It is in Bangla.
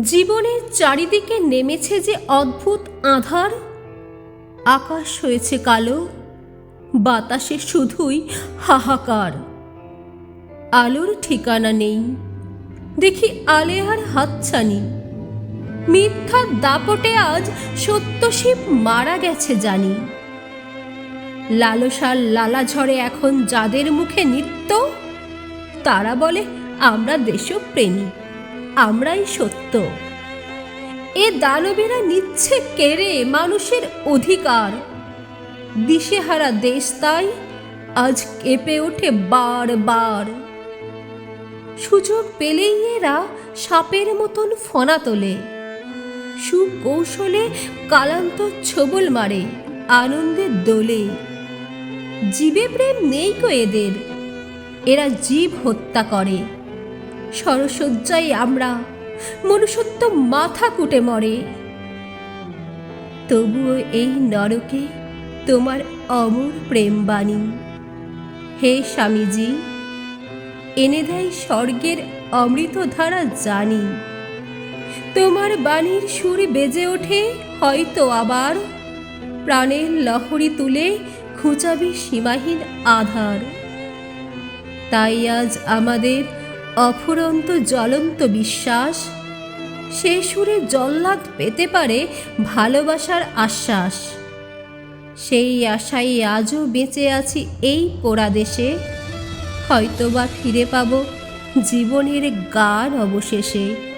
জীবনের চারিদিকে নেমেছে যে অদ্ভুত আধার। আকাশ হয়েছে কালো, বাতাসে শুধুই হাহাকার। আলোর ঠিকানা নেই, দেখি আলেহার হাতছানি। মিথ্যার দাপটে আজ সত্যশিব মারা গেছে জানি। লালসার লালা ঝরে এখন যাদের মুখে নিত্য, তারা বলে আমরা দেশপ্রেমী আমরাই সত্য। এ দানবেরা নিচ্ছে কেড়ে মানুষের অধিকার। দিশেহারা দেশ তাই আজ কেঁপে ওঠে বার বার সুযোগ পেলেই এরা সাপের মতন ফনা তোলে। সুকৌশলে কালান্ত ছবল মারে আনন্দের দোলে। জীবে প্রেম নেই কো এদের। এরা জীব হত্যা করে। সরসজ্জায় আমরা, মনুষ্যত্ব মাথা কুটে মরে। তবুও এই নরকে তোমার অমর প্রেম বাণী হে স্বামীজি, এনে দেয় স্বর্গের অমৃতধারা জানি। তোমার বাণীর সুর বেজে ওঠে, হয়তো আবার প্রাণের লহরী তুলে খুঁচাবে সীমাহীন আধার। তাই আজ আমাদের অফুরন্ত জ্বলন্ত বিশ্বাস। সে সুরে জল্লাদ পেতে পারে ভালোবাসার আশ্বাস। সেই আশায় আজও বেঁচে আছি এই পোড়া দেশে। হয়তোবা ফিরে পাব জীবনের গান অবশেষে।